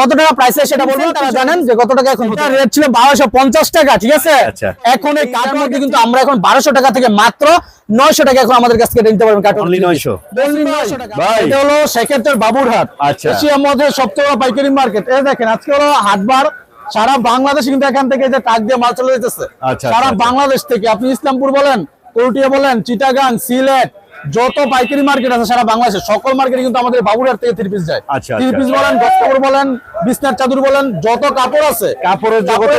কত টাকা প্রাইসে সেটা বলব তারা জানেন যে কত টাকা এখন রেট ছিল বারোশো পঞ্চাশ টাকা ঠিক আছে আচ্ছা। এখন এই মধ্যে কিন্তু আমরা এখন বারোশো টাকা থেকে মাত্র নয়শো টাকা এখন আমাদের কাছ থেকে নিতে পারবেন কাঠ Only 900 Only 900 টাকা। ভাই। এটা হলো বাবুরহাট আচ্ছা। এশিয়ার মধ্যে সবচেয়ে পাইকারি মার্কেট এই দেখেন আজকে হলো হাটবার সারা বাংলাদেশ কিন্তু এখান থেকে যে ট্রাক দিয়ে মাল চলে যেতেছে আচ্ছা, সারা আচ্ছা। বাংলাদেশ থেকে আপনি ইসলামপুর বলেন কোরটিয়া বলেন চিটাগাং সিলেট যত পাইকারি মার্কেট আছে সারা বাংলাদেশে সকল মার্কেটে কিন্তু আমাদের বাবুরহাট থেকে থ্রি পিস যায় থ্রি। পিস বলেন বলেন বিছনার চাদর বলেন যত কাপড় আছে কাপড়ের জগতে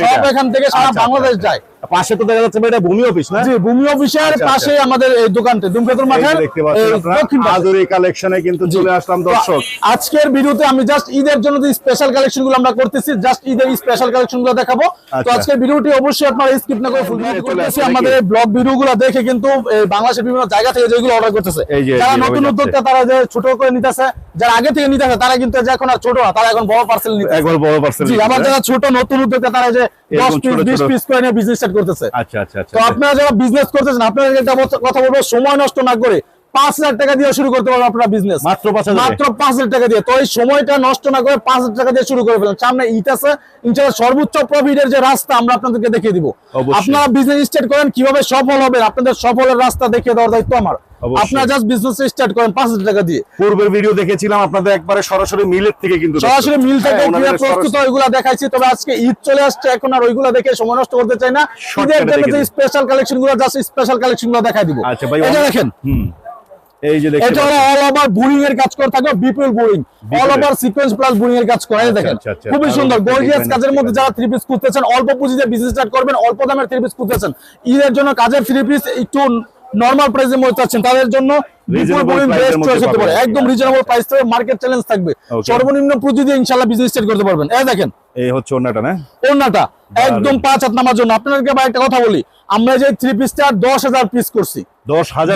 সব এখান থেকে সারা আচ্ছা, বাংলাদেশ আচ্ছা। যায় পাশে তো দেখা যাচ্ছে এটা ভূমি অফিস না জি ভূমি অফিসের আচ্ছা, পাশে আচ্ছা। আমাদের এই দোকানটা দুমকেতুর মাঠের দেখতে পাচ্ছেন। আদুরি কালেকশনে কিন্তু চলে আসলাম দর্শক আজকের ভিডিওতে আমি জাস্ট ঈদের জন্য যে স্পেশাল কালেকশনগুলো আমরা করতেছি জাস্ট ঈদের স্পেশাল কালেকশনগুলো দেখাবো তো আচ্ছা। আজকের ভিডিওটি অবশ্যই আপনারা স্কিপ না করে ফুল চলে চলে আমাদের? ব্লগ ভিডিও গুলো দেখে কিন্তু এই বাংলাদেশের বিভিন্ন জায়গা থেকে যেগুলো অর্ডার করতেছে এই যে, যারা নতুন উদ্যোক্তা তারা যে ছোট করে নিতেছে যারা আগে থেকে নিতেছে তারা কিন্তু এখন আর ছোট না তারা এখন বড় পার্সেল নিতেছে। একবার বড় পার্সেল জি আবার যারা ছোট নতুন উদ্যোক্তা তারা যে এরকম দশ পিস ছোট বিশ ছোট- পিস করে নিয়ে বিজনেস স্টার্ট করতেছে। আচ্ছা আচ্ছা আচ্ছা তো আপনারা যারা বিজনেস করতেছেন একটা কথা বলব সময় নষ্ট না করে পাঁচ হাজার টাকা দিয়ে শুরু করতে পারবেন আপনারা বিজনেস মাত্র 5,000 মাত্র পাঁচ হাজার টাকা দিয়ে। তো এই সময়টা নষ্ট না করে পাঁচ হাজার টাকা দিয়ে শুরু করে ফেলেন। সামনে ঈদ আছে ইনশাল্লাহ সর্বোচ্চ প্রফিটের যে রাস্তা আমরা আপনাদেরকে দেখিয়ে দিব। আপনারা বিজনেস স্টার্ট করেন কীভাবে সফল হবেন আপনাদের সফলের রাস্তা দেখিয়ে দেওয়ার দায়িত্ব আমার। আপনারা জাস্ট বিজনেস স্টার্ট করেন পাঁচ হাজার টাকা দিয়ে। পূর্বের ভিডিও দেখেছিলাম আপনাদের একবারে সরাসরি মিলের থেকে কিন্তু সরাসরি মিল থেকে হ্যাঁ, ওনাদের কীভাবে প্রস্তুত ওইগুলা দেখাইছি তবে আজকে ঈদ চলে আসছে এখন আর ওইগুলা দেখে সময় নষ্ট করতে চাই না। ঈদের জন্য যে স্পেশাল কালেকশনগুলো জাস্ট স্পেশাল কালেকশনগুলো দেখাই দিব। আচ্ছা ভাই অনেক- দেখেন। হুম। এই যে দেখতে এটা হলো অল ওভার বোরিং এর কাজ করে থাকবে বিপুল boring all over sequence plus boring এর কাজ করে দেখেন। আচ্ছা, আচ্ছা। খুবই আরও সুন্দর গর্জিয়াস কাজের মধ্যে যারা থ্রি পিস খুঁজতেছেন অল্প পুঁজিতে বিজনেস স্টার্ট করবেন অল্প দামের থ্রি পিস খুঁজতেছেন। ঈদের জন্য কাজের থ্রি পিস একটু নরমাল প্রাইসের মধ্যে চাচ্ছেন তাদের জন্য। একদম রিজনেবল প্রাইস মার্কেট চ্যালেঞ্জ থাকবে। সর্বনিম্ন পুঁজি দিয়ে ইনশাআল্লাহ বিজনেস স্টার্ট করতে পারবেন। এই দেখেন। এই হচ্ছে না? একদম পাঁচ হাত নামার জন্য। আপনাদেরকে ভাই একটা কথা বলি। আমরা যে থ্রি পিসটা দশ হাজার পিস করছি।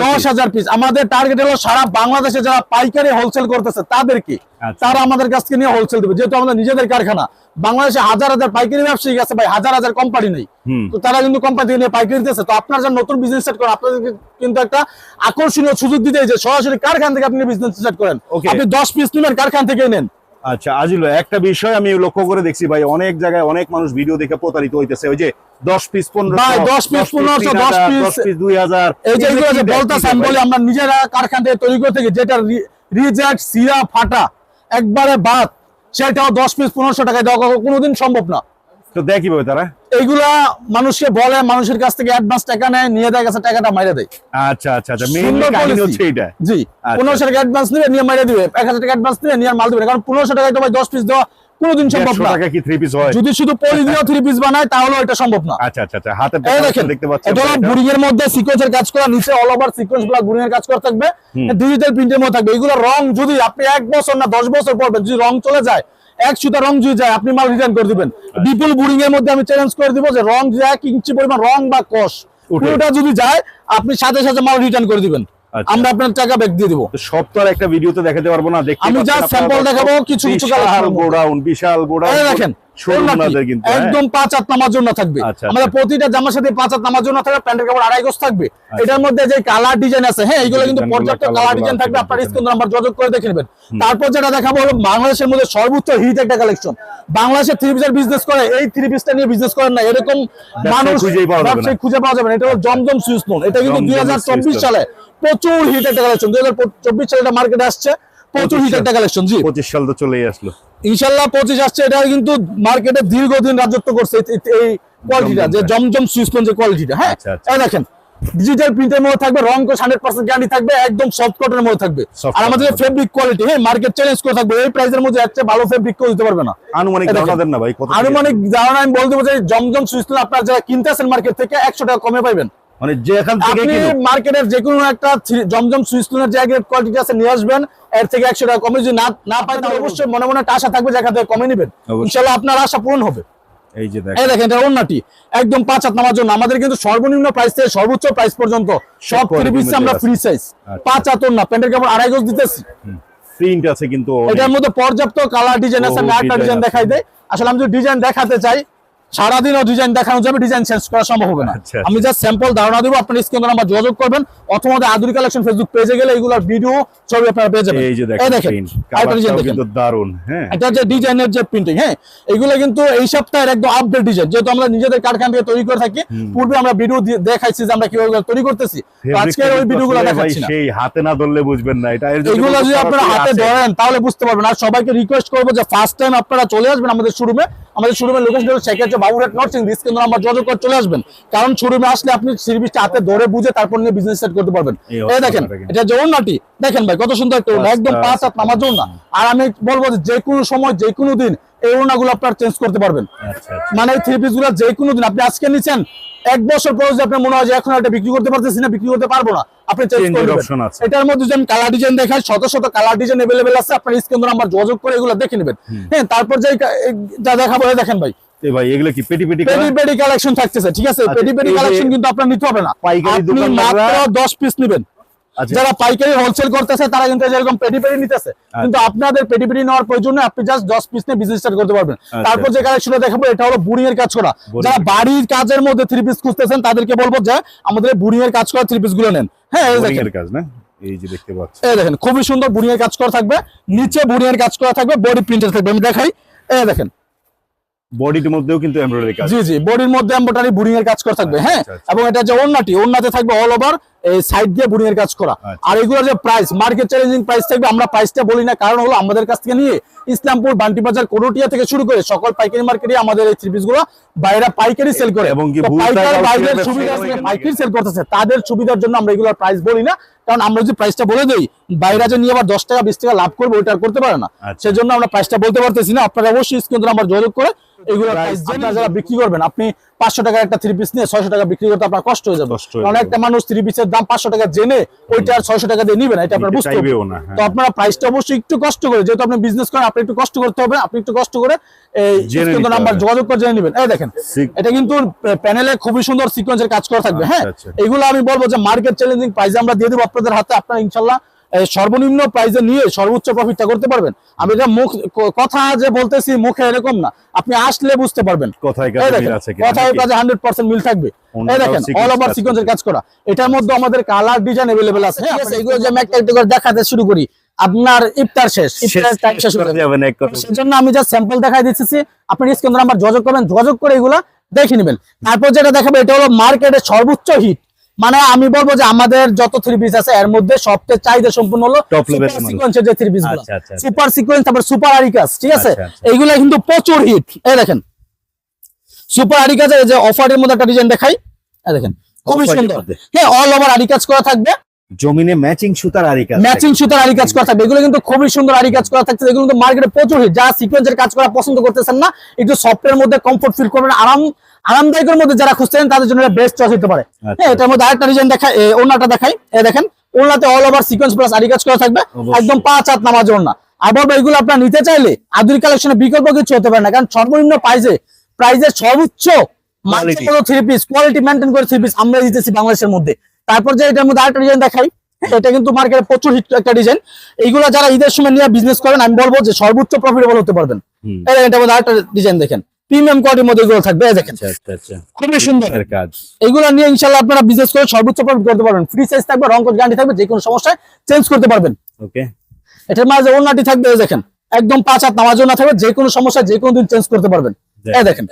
দশ হাজার পিস আমাদের টার্গেট হলো সারা বাংলাদেশে যারা পাইকারি হোলসেল করতেছে তাদেরকে। আচ্ছা। তারা আমাদের কাছ থেকে নিয়ে হোলসেল দেবে। যেহেতু আমাদের নিজেদের কারখানা। বাংলাদেশে হাজার হাজার পাইকারি ব্যবসায়ী আছে ভাই হাজার হাজার কোম্পানি নেই। তো তারা কিন্তু কোম্পানি থেকে নিয়ে পাইকারি দিতেছে। তো আপনার যারা নতুন বিজনেস স্টার্ট করেন আপনাদেরকে কিন্তু একটা আকর্ষণীয় সুযোগ দিতে যে সরাসরি কারখানা থেকে আপনি বিজনেস স্টার্ট করেন। আপনি দশ পিস নেবেন কারখানা থেকে নেন। আচ্ছা আজিল একটা বিষয় আমি লক্ষ্য করে দেখছি ভাই অনেক জায়গায় অনেক মানুষ ভিডিও দেখে প্রতারিত হইতেছে। ওই যে দশ পিস পনেরো ভাই, 10 piece, 1500, 10 piece। দশ পিস দুই হাজার এই যে এগুলো যে বলতেছে আমি বলি আমরা নিজেরা কারখানা থেকে তৈরি করে থেকে যেটা রিজেক্ট সিরা ফাটা একবারে বাদ। সেটাও দশ পিস পনেরোশো টাকায় দেওয়া কোনোদিন সম্ভব না। তো দেয় কীভাবে তারা? এইগুলা মানুষকে বলে মানুষের কাছ থেকে অ্যাডভান্স টাকা নেয় নিয়ে দেয় কাছে টাকাটা মাইরে দেয়। আচ্ছা আচ্ছা আচ্ছা। মেইন। হচ্ছে এটা জি আচ্ছা। পনেরোশো টাকা অ্যাডভান্স নিবে নিয়ে মাইরে দিবে। এক হাজার টাকা অ্যাডভান্স নিবে নিয়ে মাল দিবে কারণ পনেরোশো টাকায় তো ভাই দশ পিস দেওয়া কোনোদিন সম্ভব না। টাকা কি থ্রি পিস হয়? যদি শুধু থ্রি পিস বানায় তাহলে এটা সম্ভব না। আচ্ছা আচ্ছা আচ্ছা হাতে দেখতে পাচ্ছেন এটা হলো বুড়িং এর মধ্যে সিকোয়েন্সের কাজ করা নিচে all over sequence plus boring এর কাজ করা থাকবে। ডিজিটাল প্রিন্টের মধ্যে থাকবে। এগুলো রং যদি আপনি এক বছর না দশ বছর পরবেন যদি রং চলে যায় এক সুতা রং যদি যায় আপনি মাল রিটার্ন করে দিবেন। আচ্ছা। বিপুল বুড়িং এর মধ্যে আমি চ্যালেঞ্জ করে দিব যে রং যদি এক ইঞ্চি পরিমাণ রং বা কষ। পুরোটা যদি যায় আপনি সাথে সাথে মাল রিটার্ন করে দিবেন। আমরা আপনার টাকা ব্যাক দিয়ে দিব। সব তো আর একটা ভিডিও ভিডিওতে দেখাতে পারব না আমি যা স্যাম্পল দেখাবো, কিছু কিছু। গোডাউন বিশাল গোডাউন। দেখেন হ্যাঁ। একদম পাঁচ হাত নামার জন্য থাকবে। আচ্ছা, আমাদের আচ্ছা। প্রতিটা জামার সাথে পাঁচ হাত নামার জন্য থাকবে প্যান্টের কাপড় আড়াই গজ থাকবে। এটার মধ্যে যে কালার ডিজাইন আছে হ্যাঁ এইগুলো কিন্তু পর্যাপ্ত কালার ডিজাইন থাকবে আপনার স্ক্রিন নাম্বার যোগাযোগ করে দেখে নেবেন। তারপর যেটা দেখাবো হলো বাংলাদেশের মধ্যে সর্বোচ্চ হিট একটা কালেকশন বাংলাদেশে থ্রি পিসের বিজনেস করে এই থ্রি পিসটা নিয়ে বিজনেস করেন না এরকম মানুষ খুঁজে পাওয়া যাবে না। এটা হলো জমজম সুইস লোন এটা কিন্তু দুই হাজার চব্বিশ সালে প্রচুর হিট একটা কালেকশন দুই হাজার চব্বিশ সালে এটা মার্কেটে আসছে। প্রচুর হিট একটা কালেকশন জি। পঁচিশ সাল তো চলেই আসলো। ইনশাল্লাহ পঁচিশ আসছে এটা কিন্তু মার্কেটে দীর্ঘদিন রাজত্ব করছে এই- কোয়ালিটিটা যে জমজম সুইসপন যে কোয়ালিটিটা হ্যাঁ? আচ্ছা, আচ্ছা। এই দেখেন ডিজিটাল প্রিন্টের মধ্যে থাকবে রং কোশ হান্ড্রেড পার্সেন্ট গ্যারান্টি থাকবে একদম সফট কটনের মধ্যে থাকবে। আর আমাদের ফেব্রিক কোয়ালিটি হ্যাঁ মার্কেট চ্যালেঞ্জ করে থাকবে এই প্রাইসের মধ্যে একটা ভালো ফেব্রিক কেউ দিতে পারবে না। আনুমানিক। ধারণা না ভাই কত আনুমানিক ধারণা আমি বলতে পারছি জমজম সুইসপন আপনারা যারা কিনতেছেন মার্কেট থেকে একশো টাকা কমে পাইবেন। মানে যে এখান থেকে আপনি মার্কেটের যে কোনো একটা জমজম যে কোয়ালিটি আছে নিয়ে আসবেন। এর থেকে একশো টাকা কমে যদি না না পাই তাহলে অবশ্যই। মনে মনে একটা আশা থাকবে যে এখান থেকে কমে নেবেন। ইনশাল্লাহ আপনার আশা পূরণ হবে। এই যে দেখ এই দেখেন। এটা একদম পাঁচ হাত নামার জন্য। আমাদের কিন্তু সর্বনিম্ন প্রাইস থেকে সর্বোচ্চ প্রাইস পর্যন্ত সব থ্রি পিস আমরা ফ্রি সাইজ আচ্ছা। পাঁচ হাত না প্যান্টের কাপড় আড়াই গজ দিতেছি। প্রিন্ট আছে কিন্তু এটার মধ্যে পর্যাপ্ত কালার ডিজাইন আছে আমি বহু একটা ডিজাইন। দেখাই দেয়। আসলে আমি যদি ডিজাইন দেখাতে চাই সারাদিনও ডিজাইন দেখানো যাবে ডিজাইন চেঞ্জ করা সম্ভব হবে না। আচ্ছা, আমি জাস্ট স্যাম্পল ধারণা দিব আপনার স্ক্রিন নাম্বার যোগাযোগ করবেন। অথবা আধুনিক কালেকশন ফেসবুক পেজে গেলে এগুলোর ভিডিও ছবি আপনারা পেয়ে যাবেন। এই যে এই দেখেন দারুণ হ্যাঁ। এটা যে ডিজাইনের যে প্রিন্টিং হ্যাঁ এগুলো কিন্তু এই সপ্তাহের একদম আপডেট ডিজাইন যেহেতু আমরা নিজেদের কারখানা থেকে তৈরি করে থাকি পূর্বে আমরা ভিডিও দেখাইছি যে আমরা কীভাবে তৈরি করতেছি। তো আজকে ওই ভিডিওগুলো দেখাচ্ছি না। সেই হাতে না ধরলে বুঝবেন না এটা এগুলো যদি আপনারা হাতে। ধরেন তাহলে বুঝতে পারবেন। আর সবাইকে রিকোয়েস্ট করব যে ফার্স্ট টাইম আপনারা চলে আসবেন আমাদের শোরুমে আমাদের শোরুমের লোকেশন হলো সেক্ষেত্রে বাবুরাট নর্সিং দিস কিন্তু আমরা যোগাযোগ করে চলে আসবেন। কারণ শোরুমে আসলে আপনি সিরিজটা হাতে ধরে বুঝে তারপর নিয়ে বিজনেস সেট করতে পারবেন। এই দেখেন এটা যে ওন্নাটি দেখেন ভাই কত সুন্দর একটা ওড়না, একদম পাঁচ হাত নামার জন্য আর আমি বলব যে কোনো সময় যে কোনো দিন এই ওড়নাগুলো আপনারা চেঞ্জ করতে পারবেন। আচ্ছা আচ্ছা। মানে এই থ্রি পিসগুলো যে কোনো দিন আপনি আজকে নিচ্ছেন এক বছর পরে যদি আপনার মনে হয় যে এখন এটা বিক্রি করতে পারতেছি না বিক্রি করতে পারব না। আপনি চেঞ্জ Change করে এর নেবেন। option আছে। এটার মধ্যে যে আমি কালার ডিজাইন দেখাই শত শত কালার ডিজাইন अवेलेबल আছে আপনার স্ক্রিন নাম্বার যোগাযোগ করে এগুলো দেখে নেবেন হ্যাঁ তারপর যে যা দেখাবো এই দেখেন ভাই এ ভাই এগুলো কি পেটি পেটি পেডি করা পেডি কালেকশন থাকতেছে ঠিক আছে আচ্ছা, পেডি পেডি এই যে কালেকশন কিন্তু আপনার নিতে হবে না পাইকারি আপনি দোকানদাররা- মাত্র 10 পিস নেবেন আচ্ছা যারা পাইকারি হোলসেল করতেছে তারা কিন্তু যেরকম পেডি পেডি নিতেছে। কিন্তু আপনাদের পেডি পেডি নেওয়ার প্রয়োজন নেই, আপনি জাস্ট 10 পিস নিয়ে বিজনেস স্টার্ট করতে পারবেন। আচ্ছা, তারপর যে কালেকশনটা দেখাবো এটা হলো বুড়িং এর কাজ করা। যারা বাড়ির কাজের মধ্যে থ্রি পিস খুঁজতেছেন তাদেরকে বলব যে আমাদের বুড়িং এর কাজ করা থ্রি পিসগুলো নেন। হ্যাঁ কাজ না? এই যে দেখতে পাচ্ছি। এই দেখেন খুবই সুন্দর বুড়িং এর কাজ করা থাকবে নিচে বুড়িং এর কাজ করা থাকবে বডি প্রিন্টার থাকবে আমি দেখাই। এই দেখেন বডিটির মধ্যেও কিন্তু এমব্রয়ডারি কাজ জি জি বডির মধ্যে এমব্রয়ডারি বুড়িং এর কাজ করা থাকবে হ্যাঁ? আচ্ছা, আচ্ছা। এবং এটা যে ওন্নাটি ওন্নাতে থাকবে অল ওভার এই সাইড দিয়ে বুড়িং এর কাজ করা। আচ্ছা। আর এগুলোর যে প্রাইস মার্কেট চ্যালেঞ্জিং প্রাইস থাকবে আমরা প্রাইসটা বলি না কারণ হলো আমাদের কাছ থেকে নিয়ে ইসলামপুর বান্টি বাজার কোরটিয়া থেকে শুরু করে সকল পাইকারি মার্কেটে আমাদের এই থ্রি বাইরে পাইকারি সেল করে। এবং কি পাইকার সুবিধা পাইকারি সেল করতেছে তাদের সুবিধার জন্য আমরা এগুলোর প্রাইস বলি না কারণ আমরা যদি প্রাইসটা বলে দেই বাইরে যে নিয়ে আবার দশ টাকা বিশ টাকা লাভ করব ওইটা করতে পারে না। আচ্ছা। সেজন্য আমরা প্রাইসটা বলতে পারতেছি না। আপনারা অবশ্যই স্ক্রিন আমরা যোগাযোগ করে এগুলো আপনারা যারা বিক্রি করবেন আপনি পাঁচশো টাকার একটা থ্রি পিস নিয়ে ছয়শো টাকা বিক্রি করতে আপনার কষ্ট হয়ে যাবে। কারণ একটা মানুষ থ্রি পিসের দাম পাঁচশো টাকা জেনে ওইটা আর ছয়শো টাকা দিয়ে নিবেন এটা আপনার বুঝতে হবে। চাইবেও না। তো আপনারা প্রাইসটা অবশ্যই একটু কষ্ট করে যেহেতু আপনি বিজনেস করেন আপনি একটু কষ্ট করতে হবে আপনি একটু কষ্ট করে এই নাম্বার যোগাযোগ করে জেনে নেবেন। এই দেখেন এটা কিন্তু প্যানেলে খুবই সুন্দর সিকোয়েন্সের কাজ করা থাকবে হ্যাঁ? আচ্ছা, এগুলো আমি বলব যে মার্কেট চ্যালেঞ্জিং প্রাইসে আমরা দিয়ে দেবো আপনাদের হাতে আপনারা ইনশাল্লাহ সর্বনিম্ন প্রাইসে নিয়ে সর্বোচ্চ প্রফিটটা করতে পারবেন আমি এটা মুখ ক- কথা যে বলতেছি মুখে এরকম না আপনি আসলে বুঝতে পারবেন কথায় এই কাজে দেখেন, মিল আছে কিনা কথায় নাকি? কাজে হান্ড্রেড পার্সেন্ট মিল থাকবে অন্যটাও এই দেখেন sequence অল ওভার কাজ সিকোয়েন্সের করে। কাজ করা এটার মধ্যে আমাদের কালার ডিজাইন अवेलेबल আছে ঠিক আছে এগুলো যে আমি একটা একটা করে দেখাতে শুরু করি আপনার ইফতার শেষ ইফতার টাইম শেষ হয়ে যাবে যাবে না এক কথা সেজন্য আমি জাস্ট স্যাম্পল দেখাই দিচ্ছি আপনি স্ক্রিন নাম্বার যোগাযোগ করবেন যোগাযোগ করে এগুলা দেখে নেবেন তারপর যেটা দেখাবো এটা হলো মার্কেটে সর্বোচ্চ হিট মানে আমি বলব যে আমাদের যত থ্রি পিস আছে এর মধ্যে সবচেয়ে চাহিদা সম্পূর্ণ হলো। সিকোয়েন্সের যে থ্রি পিসগুলো। আচ্ছা, আচ্ছা, আচ্ছা। সুপার সিকোয়েন্স তারপর সুপার আরিকাস ঠিক আছে? আচ্ছা, আচ্ছা। কিন্তু প্রচুর হিট এই দেখেন। সুপার আরিকাসের যে অফারের মধ্যে একটা ডিজাইন দেখাই। দেখেন খুবই সুন্দর। হ্যাঁ অল ওভার আরিকাজ করা থাকবে। জমিনে ম্যাচিং সুতার আরি কাজ ম্যাচিং সুতার আরি কাজ করা থাকবে। এগুলো কিন্তু খুবই সুন্দর আরি কাজ করা থাকছে এগুলো কিন্তু মার্কেটে প্রচুর hit। যারা সিকোয়েন্সের কাজ করা পছন্দ করতেছেন না একটু সফটওয়্যার মধ্যে কমফোর্ট ফিল করবেন। আরাম আরামদায়কের মধ্যে যারা খুঁজছেন তাদের জন্য বেস্ট চয়েস হতে পারে। আচ্ছা। হ্যাঁ এটার মধ্যে আরেকটা ডিজাইন দেখাই এ, ওড়নাটা দেখাই। এই দেখেন ওড়নাতে অল ওভার সিকোয়েন্স প্লাস আরি কাজ করা থাকবে। একদম পাঁচ হাত নামাজ ওড়না। আর বলব এগুলো আপনারা নিতে চাইলে আধুনিক কালেকশনে বিকল্প কিছু হতে পারে না। কারণ সর্বনিম্ন প্রাইজে প্রাইজের সর্বোচ্চ। থ্রি পিস কোয়ালিটি মেনটেন করে থ্রি পিস আমরা দিতেছি বাংলাদেশের মধ্যে। তারপর যে এটার মধ্যে আরেকটা ডিজাইন দেখাই এটা কিন্তু মার্কেটে প্রচুর হিট একটা ডিজাইন এইগুলো যারা ঈদের সময় নিয়ে বিজনেস করেন আমি বলব যে সর্বোচ্চ প্রফিটেবল হতে পারবেন। এটার মধ্যে আরেকটা ডিজাইন দেখেন। প্রিমিয়াম কোয়ালিটির মধ্যে এগুলো থাকবে দেখেন। আচ্ছা আচ্ছা আচ্ছা। খুবই সুন্দর। কাজ। নিয়ে ইনশাল্লাহ আপনারা বিজনেস করে সর্বোচ্চ প্রফিট করতে পারবেন। ফ্রি সাইজ থাকবে রং গ্যারান্টি থাকবে যে কোনো সমস্যায় চেঞ্জ করতে পারবেন। ওকে এটার মাঝে ওনাটি থাকবে দেখেন। একদম পাঁচ হাত নামাজ না থাকবে যে কোনো সমস্যা যে কোনো দিন চেঞ্জ করতে পারবেন। এই দেখেন।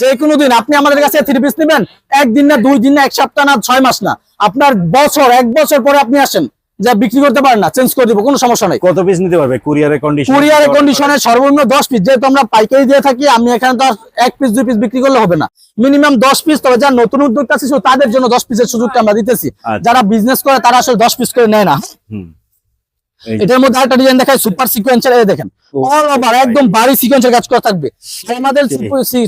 যে কোনো দিন আপনি আমাদের কাছে থ্রি পিস নেবেন একদিন না দুই দিন না এক সপ্তাহ না ছয় মাস না। আপনার বছর এক বছর পরে আপনি আসেন যা বিক্রি করতে পারেন না চেঞ্জ করে দিব কোনো সমস্যা নাই। কত পিস নিতে পারবে? কুরিয়ারের কন্ডিশন কুরিয়ারের কন্ডিশনে সর্বনিম্ন দশ পিস যেহেতু আমরা পাইকারি দিয়ে থাকি আমি এখানে তো এক পিস দুই পিস বিক্রি করলে হবে না। মিনিমাম দশ পিস তবে যারা নতুন উদ্যোক্তা আছে শুধু তাদের জন্য দশ পিসের সুযোগটা আমরা দিতেছি। আচ্ছা। যারা বিজনেস করে তারা আসলে দশ পিস করে নেয় না। এটার মধ্যে একটা ডিজাইন দেখায় সুপার সিকোয়েন্সের এই দেখেন। অল ওভার একদম ভারী সিকোয়েন্সের কাজ করা থাকবে। আমাদের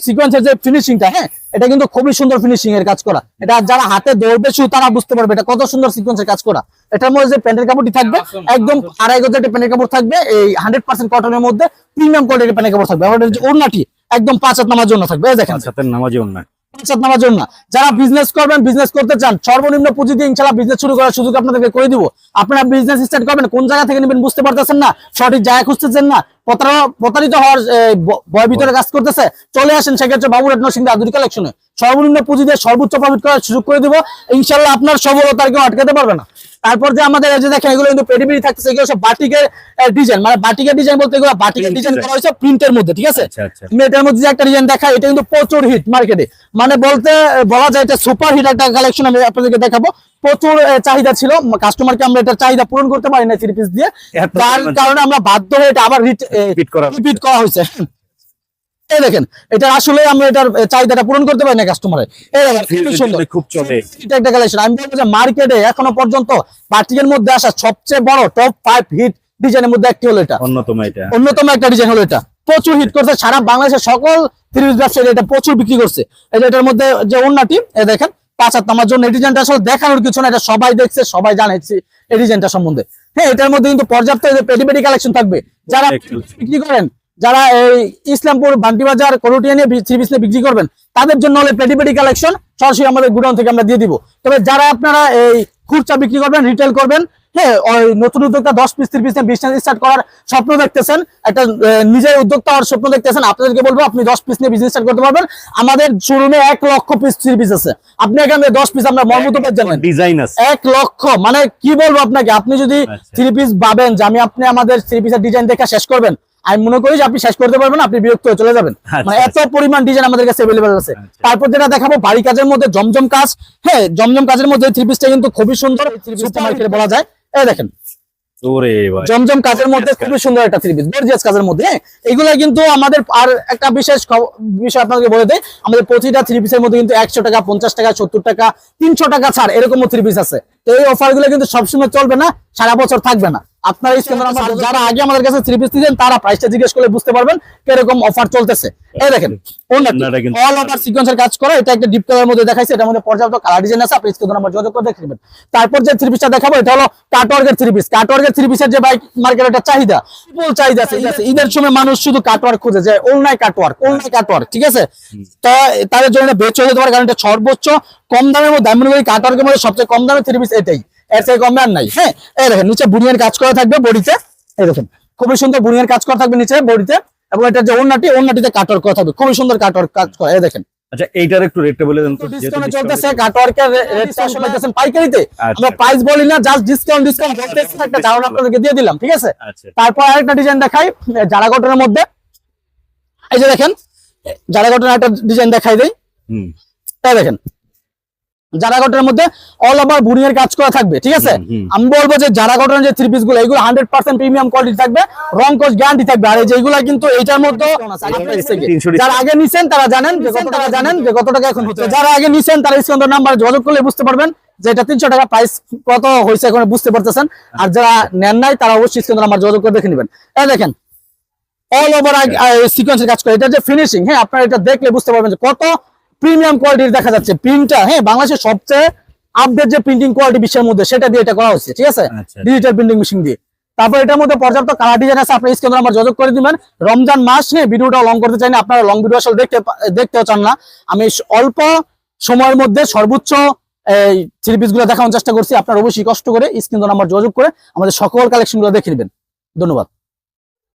সিকোয়েন্সের যে ফিনিশিংটা হ্যাঁ এটা কিন্তু খুবই সুন্দর ফিনিশিং এর কাজ করা। এটা যারা হাতে দৌড়বে শুধু তারা বুঝতে পারবে এটা কত সুন্দর সিকোয়েন্সের কাজ করা। এটার মধ্যে যে প্যান্টের কাপড়টি থাকবে একদম আড়াই গজের একটা প্যান্টের কাপড় থাকবে। এই হান্ড্রেড পার্সেন্ট কটনের মধ্যে প্রিমিয়াম কোয়ালিটির প্যান্টের কাপড় থাকবে। যে ওড়নাটি একদম পাঁচ হাত নামার জন্য থাকবে। দেখেন। সাথে নামাজি না যারা বিজনেস করবেন বিজনেস করতে চান, সর্বনিম্ন পুঁজি দিয়ে ইনশাল্লাহ বিজনেস শুরু করার সুযোগ আপনাদেরকে করে দিব। আপনারা বিজনেস স্টার্ট করবেন, কোন জায়গা থেকে নেবেন বুঝতে পারতেছেন না, সঠিক জায়গা খুঁজতেছেন না প্রতারিত হওয়ার ভয় ভিতরে কাজ করতেছে, চলে আসেন সেক্ষেত্রে বাবু রত্ন সিং আধুনিক কালেকশনে সর্বনিম্ন পুঁজি দিয়ে সর্বোচ্চ প্রফিট করার সুযোগ করে দিব। ইনশাল্লাহ আপনার সফলতাকে কেউ আটকাতে পারবে না। তারপর যে আমাদের যে দেখেন এগুলো কিন্তু পেডিবিডি থাকতেছে এগুলো সব বাটিকের ডিজাইন মানে বাটিকের ডিজাইন বলতে এগুলো বাটিকের ডিজাইন করা হয়েছে প্রিন্টের মধ্যে ঠিক আছে? আচ্ছা আচ্ছা। এটার মধ্যে যে একটা ডিজাইন দেখাই এটা কিন্তু প্রচুর হিট মার্কেটে মানে বলতে বলা যায় এটা সুপার হিট একটা কালেকশন আমি আপনাদেরকে দেখাবো। প্রচুর চাহিদা ছিল। কাস্টমারকে আমরা এটা চাহিদা পূরণ করতে পারি না থ্রি পিস দিয়ে। তার কারণে আমরা বাধ্য হয়ে এটা আবার। রিপিট করা হয়েছে। এই দেখেন এটা আসলে আমরা এটার চাহিদাটা পূরণ করতে পারি না কাস্টমারের এই দেখেন খুব চলে। এটা একটা কালেকশন আমি বলব যে মার্কেটে এখনও পর্যন্ত বাটিকের মধ্যে আসা সবচেয়ে বড় টপ ফাইভ হিট ডিজাইনের মধ্যে একটি হলো এটা। অন্যতম এটা। অন্যতম একটা ডিজাইন হলো এটা। প্রচুর হিট করছে সারা বাংলাদেশের সকল থ্রিজ ব্যবসায়ী এটা প্রচুর বিক্রি করছে। এটার মধ্যে যে অন্যটি এই দেখেন পাঁচ হাত আমার জন্য এই ডিজাইনটা আসলে দেখানোর কিছু না এটা সবাই দেখছে সবাই জানে এই- ডিজাইনটা সম্বন্ধে। হ্যাঁ এটার মধ্যে কিন্তু পর্যাপ্ত পেডিপেডি কালেকশন থাকবে। যারা বিক্রি করেন যারা এই ইসলামপুর বান্টি বাজার করুটিয়া নিয়ে থ্রি পিস নিয়ে বিক্রি করবেন তাদের জন্য হলে পেডিপেডি কালেকশন সরাসরি আমাদের গুডাউন থেকে আমরা দিয়ে দিব। তবে যারা আপনারা এই খুচরা বিক্রি করবেন রিটেল করবেন হ্যাঁ ওই নতুন উদ্যোক্তা দশ পিস ত্রিশ পিস বিজনেস স্টার্ট করার স্বপ্ন দেখতেছেন একটা নিজের উদ্যোক্তা হওয়ার স্বপ্ন দেখতেছেন আপনাদেরকে বলব আপনি দশ পিস নিয়ে বিজনেস স্টার্ট করতে পারবেন। আমাদের শোরুমে এক লক্ষ পিস থ্রি পিস আছে। আপনি এখানে দশ পিস আমরা মর্মত জানেন ডিজাইন আছে। এক লক্ষ মানে কি বলব আপনাকে আপনি যদি। থ্রি পিস ভাবেন যে আমি আপনি আমাদের থ্রি পিসের ডিজাইন দেখে শেষ করবেন আমি মনে করি যে আপনি শেষ করতে পারবেন আপনি বিরক্ত হয়ে চলে যাবেন। আচ্ছা, মানে এত পরিমাণ ডিজাইন আমাদের কাছে অ্যাভেলেবেল আছে। আচ্ছা। তারপর যেটা দেখাবো বাড়ি কাজের মধ্যে জমজম কাজ। হ্যাঁ জমজম কাজের মধ্যে থ্রি পিসটা কিন্তু খুবই সুন্দর থ্রি পিসটা মার্কেটে বলা যায়। এই দেখেন। জমজম কাজের মধ্যে খুবই সুন্দর একটা থ্রি পিস গর্জিয়াস কাজের মধ্যে হ্যাঁ। এগুলা কিন্তু আমাদের আর একটা বিশেষ বিষয় আপনাকে বলে দেয় আমাদের প্রতিটা থ্রি পিসের মধ্যে কিন্তু একশো টাকা পঞ্চাশ টাকা সত্তর টাকা তিনশো টাকা ছাড় এরকমও থ্রি পিস আছে। তো এই অফারগুলো কিন্তু সবসময় চলবে না সারা বছর থাকবে না। আপনারা যারা আগে আমাদের কাছে থ্রি পিস দিয়েছেন তারা প্রাইসটা জিজ্ঞেস করলে বুঝতে পারবেন কীরকম অফার চলতেছে। এই দেখেন অল ওভার সিকোয়েন্সের কাজ করা এটা একটা ডিপ কালার মধ্যে দেখাইছে এটার মধ্যে পর্যাপ্ত কালার ডিজাইন আছে আপনি স্ক্রিনে নাম্বার যোগাযোগ করে দেখে নেবেন। তারপর যে থ্রি পিসটা দেখাবো এটা হলো কাটওয়ার্কের থ্রি পিস কাটওয়ার্কের থ্রি পিসের যে বাইক মার্কেটের একটা চাহিদা ফুল চাহিদা আছে ঈদ- ঈদের সময় মানুষ শুধু কাটওয়ার্ক খুঁজে যে ওলনায় কাটওয়ার্ক ওলনায় কাটওয়ার্ক ঠিক আছে? তো তাদের জন্য বেচ হয়ে যেতে পারে কারণ এটা সর্বোচ্চ কম দামের মধ্যে আমি মনে করি মধ্যে সবচেয়ে কম দামের থ্রি পিস এটাই। এর থেকে কমে আর নাই। হ্যাঁ এই দেখেন নিচে বুনিয়ার কাজ করা থাকবে বডিতে। এই দেখেন খুবই সুন্দর বুনিয়ার কাজ করা থাকবে নিচে বডিতে এবং এটা যে ওন্নাটি ওন্নাটিতে কাটওয়ার্ক করা থাকবে। খুবই সুন্দর কাটওয়ার্ক কাজ করা এই দেখেন। আচ্ছা এইটার একটু রেটটা বলে দেন তো ডিসকাউন্ট চলতেছে কাটওয়ার্কের রেটটা আসলে দিতেছেন পাইকারিতে আচ্ছা। আমরা প্রাইস বলি না জাস্ট ডিসকাউন্ট ডিসকাউন্ট বলতেছি একটা ধারণা আপনাদেরকে দিয়ে দিলাম ঠিক আছে? আচ্ছা। তারপর আরেকটা ডিজাইন দেখাই যারা গঠনের মধ্যে। এই যে দেখেন যারা গঠনের একটা ডিজাইন দেখাই দেই। হুম। এই দেখেন যারা গঠনের মধ্যে অল ওভার বুনিয়ার কাজ করা থাকবে ঠিক আছে। আমি বলব যে যারা গঠনের যে থ্রি পিসগুলো এগুলো হান্ড্রেড পার্সেন্ট প্রিমিয়াম কোয়ালিটি থাকবে রং কোচ গ্যারান্টি থাকবে। আর এই যেগুলা কিন্তু এইটার মধ্যে যারা আগে নিছেন তারা জানেন যে কত টাকা জানেন যে কত টাকা এখন হচ্ছে। যারা আগে নিছেন তারা স্কন্দর নাম্বার যোগাযোগ করলে বুঝতে পারবেন যে এটা তিনশো টাকা প্রাইস কত হয়েছে এখন বুঝতে পারতেছেন। আর যারা নেন নাই তারা অবশ্যই স্কন্দর নাম্বার যোগাযোগ করে দেখে নেবেন। এই দেখেন অল ওভার সিকোয়েন্সের কাজ করে। এটা যে ফিনিশিং হ্যাঁ আপনারা এটা দেখলে বুঝতে পারবেন যে কত প্রিমিয়াম কোয়ালিটির দেখা যাচ্ছে। প্রিন্টটা হ্যাঁ বাংলাদেশের সবচেয়ে আপডেট যে প্রিন্টিং কোয়ালিটি বিশ্বের মধ্যে সেটা দিয়ে এটা করা হচ্ছে ঠিক আছে। ডিজিটাল প্রিন্টিং মেশিন দিয়ে। তারপর এটার মধ্যে পর্যাপ্ত কালার ডিজাইন আছে আপনি স্ক্রিনে আমার যোগাযোগ করে দিবেন। রমজান মাস নিয়ে ভিডিওটা লং করতে চাই না আপনারা লং ভিডিও আসলে দেখতে দেখতেও চান না। আমি অল্প সময়ের মধ্যে সর্বোচ্চ এই থ্রি পিসগুলো দেখানোর চেষ্টা করছি আপনারা অবশ্যই কষ্ট করে স্ক্রিন নাম্বার যোগাযোগ করে আমাদের সকল কালেকশনগুলো দেখে নেবেন। ধন্যবাদ।